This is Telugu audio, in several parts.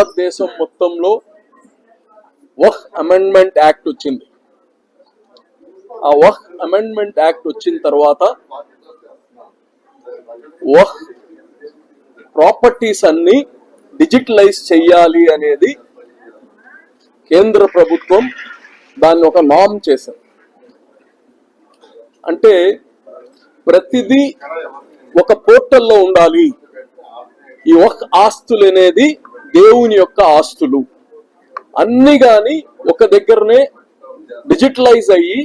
భారతదేశం మొత్తంలో వహ్ అమెండ్మెంట్ యాక్ట్ వచ్చింది. ఆ వహ్ అమెండ్మెంట్ యాక్ట్ వచ్చిన తర్వాత వహ్ ప్రాపర్టీస్ అన్ని డిజిటలైజ్ చెయ్యాలి అనేది కేంద్ర ప్రభుత్వం దాన్ని ఒక నామ్ చేశారు అంటే ప్రతిదీ ఒక పోర్టల్లో ఉండాలి. ఈ ఒక ఆస్తులు అనేది దేవుని యొక్క ఆస్తులు. అన్ని గాని ఒక దగ్గరనే డిజిటలైజ్ అయ్యి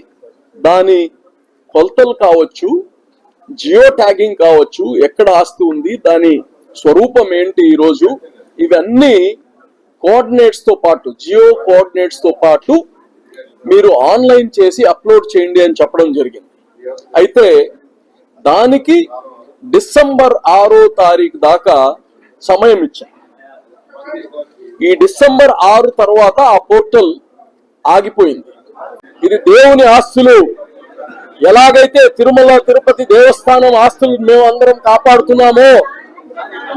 దాని కొలతలు కావచ్చు జియో ట్యాగింగ్ కావచ్చు ఎక్కడ ఆస్తి ఉంది దాని స్వరూపం ఏంటి ఈరోజు ఇవన్నీ కోఆర్డినేట్స్తో పాటు జియో కోఆర్డినేట్స్తో పాటు మీరు ఆన్లైన్ చేసి అప్లోడ్ చేయండి అని చెప్పడం జరిగింది. అయితే దానికి డిసెంబర్ ఆరో తారీఖు దాకా సమయం ఇచ్చాం ఈ డిసెంబర్ ఆరు తర్వాత ఆ పోర్టల్ ఆగిపోయింది. ఇది దేవుని ఆస్తులు. ఎలాగైతే తిరుమల తిరుపతి దేవస్థానం ఆస్తులు మేము అందరం కాపాడుతున్నామో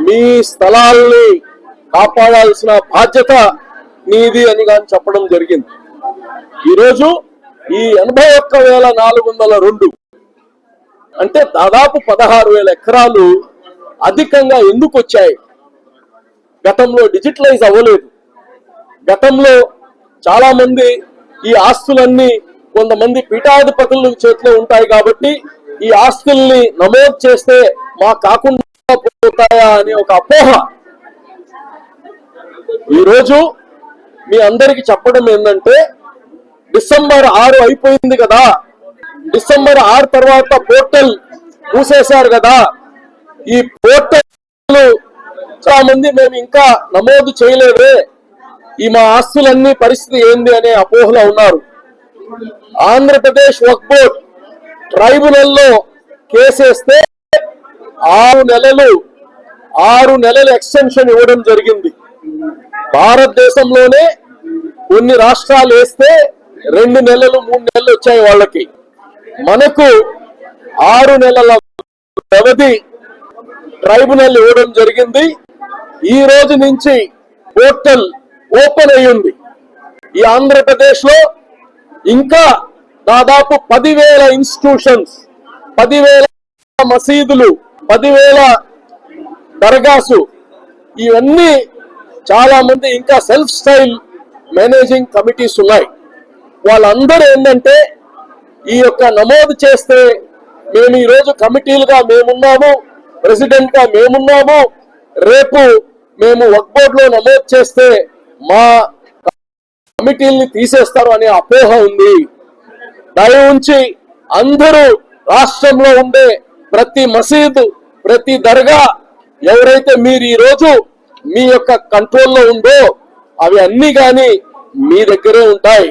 మీ స్థలాల్ని కాపాడాల్సిన బాధ్యత నీది అని కానీ చెప్పడం జరిగింది. ఈరోజు ఈ ఎనభై ఒక్క వేల నాలుగు వందల రెండు అంటే దాదాపు పదహారు వేల ఎకరాలు అధికంగా ఎందుకు వచ్చాయి? గతంలో డిజిటలైజ్ అవ్వలేదు. గతంలో చాలా మంది ఈ ఆస్తులన్నీ కొంతమంది పీఠాధిపతుల చేతిలో ఉంటాయి కాబట్టి ఈ ఆస్తుల్ని నమోదు చేస్తే మా కాకుండా పోతాయా అనే ఒక అపోహ. ఈరోజు మీ అందరికి చెప్పడం ఏంటంటే డిసెంబర్ ఆరు అయిపోయింది కదా. డిసెంబర్ ఆరు తర్వాత పోర్టల్ మూసేశారు కదా. ఈ పోర్టల్ చాలా మంది మేము ఇంకా నమోదు చేయలేదే. ఈ మా ఆస్తులన్నీ పరిస్థితి ఏంది అనే అపోహలో ఉన్నారు. ఆంధ్రప్రదేశ్ వక్ బోర్డ్ ట్రైబునల్లో కేసేస్తే ఆరు నెలలు ఆరు నెలలు ఎక్స్టెన్షన్ ఇవ్వడం జరిగింది. భారతదేశంలోనే కొన్ని రాష్ట్రాలు వేస్తే రెండు నెలలు మూడు నెలలు వచ్చాయి వాళ్ళకి. మనకు ఆరు నెలల వ్యవధి ట్రైబునల్ ఇవ్వడం జరిగింది. ఈ రోజు నుంచి పోర్టల్ ఓపెన్ అయ్యింది. ఈ ఆంధ్రప్రదేశ్లో ఇంకా దాదాపు పదివేల ఇన్స్టిట్యూషన్స్ పదివేల మసీదులు పదివేల దర్గాసు ఇవన్నీ చాలా మంది ఇంకా సెల్ఫ్ స్టైల్ మేనేజింగ్ కమిటీస్ ఉన్నాయి. వాళ్ళందరూ ఏంటంటే ఈ యొక్క నమోదు చేస్తే మేము ఈరోజు కమిటీలుగా మేమున్నాము ప్రెసిడెంట్గా మేమున్నాము రేపు మేము వర్క్ నమోదు చేస్తే మా కమిటీల్ని తీసేస్తారు అనే అపోహ ఉంది. దయ ఉంచి అందరూ రాష్ట్రంలో ఉండే ప్రతి మసీదు ప్రతి దర్గా ఎవరైతే మీరు ఈరోజు మీ యొక్క కంట్రోల్లో ఉందో అవి అన్నీ కానీ మీ దగ్గరే ఉంటాయి.